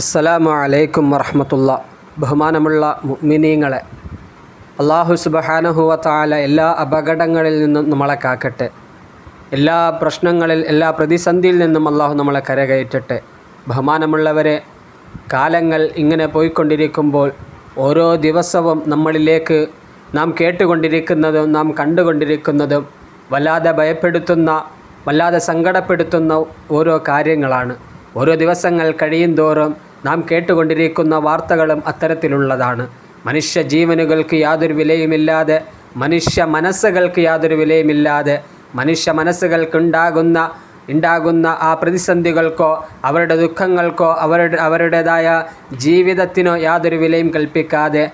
അസ്സലാമു അലൈക്കും വറഹമത്തുള്ള. ബഹുമാനമുള്ള മുഅ്മിനീങ്ങളെ അള്ളാഹു സുബഹാനഹുവ താല എല്ലാ അപകടങ്ങളിൽ നിന്നും നമ്മളെ കാക്കട്ടെ. എല്ലാ പ്രശ്നങ്ങളിൽ എല്ലാ പ്രതിസന്ധിയിൽ നിന്നും അള്ളാഹു നമ്മളെ കരകയറ്റട്ടെ. ബഹുമാനമുള്ളവരെ കാലങ്ങൾ ഇങ്ങനെ പോയിക്കൊണ്ടിരിക്കുമ്പോൾ ഓരോ ദിവസവും നമ്മളിലേക്ക് നാം കേട്ടുകൊണ്ടിരിക്കുന്നതും നാം കണ്ടുകൊണ്ടിരിക്കുന്നതും വല്ലാതെ ഭയപ്പെടുത്തുന്ന വല്ലാതെ സങ്കടപ്പെടുത്തുന്ന ഓരോ കാര്യങ്ങളാണ്. ഓരോ ദിവസങ്ങൾ കഴിയും തോറും നാം കേട്ടുകൊണ്ടിരിക്കുന്ന വാർത്തകളും അത്തരത്തിലുള്ളതാണ്. മനുഷ്യ ജീവനുകൾക്ക് യാതൊരു വിലയുമില്ലാതെ മനുഷ്യ മനസ്സുകൾക്ക് യാതൊരു വിലയുമില്ലാതെ മനുഷ്യ മനസ്സുകൾക്കുണ്ടാകുന്ന ഉണ്ടാകുന്ന ആ പ്രതിസന്ധികൾക്കോ അവരുടെ ദുഃഖങ്ങൾക്കോ അവരുടെ അവരുടേതായ ജീവിതത്തിനോ യാതൊരു വിലയും കൽപ്പിക്കാതെ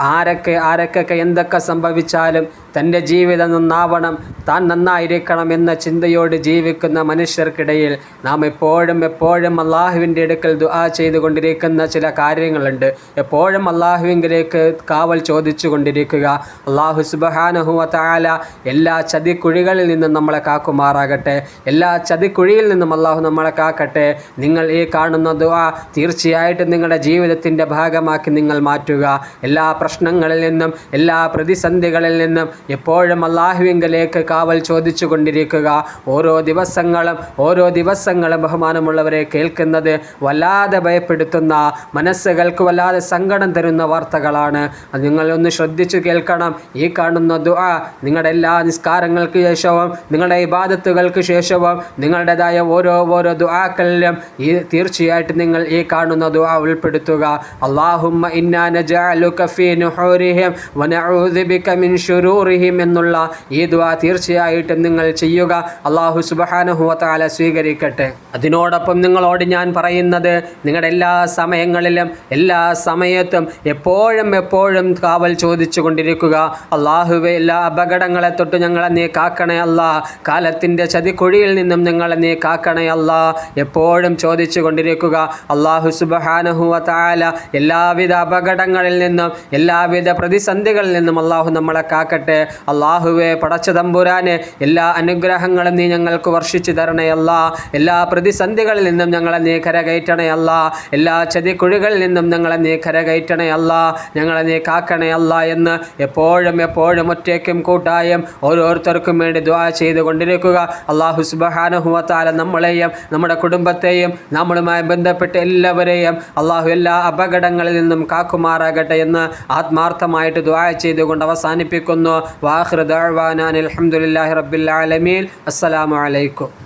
ആരൊക്കെ ആരൊക്കെ എന്തൊക്കെ സംഭവിച്ചാലും തന്റെ ജീവിതം നന്നാവണം താൻ നന്നായിരിക്കണം എന്ന ചിന്തയോട് ജീവിക്കുന്ന മനുഷ്യർക്കിടയിൽ നാം എപ്പോഴും എപ്പോഴും അള്ളാഹുവിന്റെ അടുക്കൽ ദുആ ചെയ്തുകൊണ്ടിരിക്കുന്ന ചില കാര്യങ്ങളുണ്ട്. എപ്പോഴും അള്ളാഹുവിങ്കിലേക്ക് കാവൽ ചോദിച്ചു കൊണ്ടിരിക്കുക അള്ളാഹു സുബഹാനഹുവ താല എല്ലാ ചതിക്കുഴികളിൽ നിന്നും നമ്മളെ കാക്കുമാറാകട്ടെ. എല്ലാ ചതിക്കുഴിയിൽ നിന്നും അള്ളാഹു നമ്മളെ കാക്കട്ടെ. നിങ്ങൾ ഈ കാണുന്ന ദുആ തീർച്ചയായിട്ടും നിങ്ങളുടെ ജീവിതത്തിന്റെ ഭാഗമാക്കി നിങ്ങൾ മാറ്റുക. എല്ലാ പ്രശ്നങ്ങളിൽ നിന്നും എല്ലാ പ്രതിസന്ധികളിൽ നിന്നും എപ്പോഴും അള്ളാഹുവിങ്കലേക്ക് കാവൽ ചോദിച്ചു കൊണ്ടിരിക്കുക ഓരോ ദിവസങ്ങളും ഓരോ ദിവസങ്ങളും ബഹുമാനമുള്ളവരെ കേൾക്കുന്നത് വല്ലാതെ ഭയപ്പെടുത്തുന്ന മനസ്സുകൾക്ക് വല്ലാതെ സങ്കടം തരുന്ന വാർത്തകളാണ്. അത് നിങ്ങളൊന്ന് ശ്രദ്ധിച്ചു കേൾക്കണം. ഈ കാണുന്ന ദുആ നിങ്ങളുടെ എല്ലാ നിസ്കാരങ്ങൾക്ക് ശേഷവും നിങ്ങളുടെ ഇബാദത്തുകൾക്ക് ശേഷവും നിങ്ങളുടേതായ ഓരോ ഓരോ ദുആക്കളിലും ഈ തീർച്ചയായിട്ടും നിങ്ങൾ ഈ കാണുന്ന ദുആ ഉൾപ്പെടുത്തുക. അള്ളാഹുമ്മ ഇന്നാ ബിക മിൻ ശുറൂറിഹിം എന്നുള്ള ഈ ദുആ തീർച്ചയായിട്ടും നിങ്ങൾ ചെയ്യുക. അള്ളാഹു സുബ്ഹാനഹു വതആല സ്വീകരിക്കട്ടെ. അതിനോടൊപ്പം നിങ്ങളോട് ഞാൻ പറയുന്നത് നിങ്ങളുടെ എല്ലാ സമയങ്ങളിലും എല്ലാ സമയത്തും എപ്പോഴും എപ്പോഴും കാവൽ ചോദിച്ചു കൊണ്ടിരിക്കുക അള്ളാഹുവെ എല്ലാ അപകടങ്ങളെ തൊട്ട് ഞങ്ങളെ നീ കാക്കണേ അല്ല. കാലത്തിന്റെ ചതിക്കുഴിയിൽ നിന്നും ഞങ്ങളെ നീ കാക്കണേ അല്ല. എപ്പോഴും ചോദിച്ചു കൊണ്ടിരിക്കുക അള്ളാഹു സുബ്ഹാനഹു വതആല എല്ലാവിധ അപകടങ്ങളിൽ നിന്നും എല്ലാവിധ പ്രതിസന്ധികളിൽ നിന്നും അള്ളാഹു നമ്മളെ കാക്കട്ടെ. അള്ളാഹുവെ പടച്ച തമ്പുരാന് എല്ലാ അനുഗ്രഹങ്ങളും നീ ഞങ്ങൾക്ക് വർഷിച്ചു തരണയല്ല എല്ലാ പ്രതിസന്ധികളിൽ നിന്നും ഞങ്ങളെ നീ കരകയറ്റണയല്ല എല്ലാ ചതിക്കുഴികളിൽ നിന്നും ഞങ്ങളെ നീ കരകയറ്റണയല്ല ഞങ്ങളെ നീ കാക്കണയല്ല എന്ന് എപ്പോഴും എപ്പോഴും ഒറ്റയ്ക്കും കൂട്ടായും ഓരോരുത്തർക്കും വേണ്ടി ദ്വാ ചെയ്തു കൊണ്ടിരിക്കുക അള്ളാഹു സുബഹാനുഹുവത്താല നമ്മളെയും നമ്മുടെ കുടുംബത്തെയും നമ്മളുമായി ബന്ധപ്പെട്ട എല്ലാവരെയും അള്ളാഹു എല്ലാ അപകടങ്ങളിൽ നിന്നും കാക്കുമാറാകട്ടെ എന്ന് ആത്മാർത്ഥമായിട്ട് ദ്വാ ചെയ്തുകൊണ്ട് അവസാനിപ്പിക്കുന്നു. വാഹൃദാൻ അലഹമുല്ലാഹി റബ്ബിൽ ആലമീൻ. അസ്സലാമു അലൈക്കും.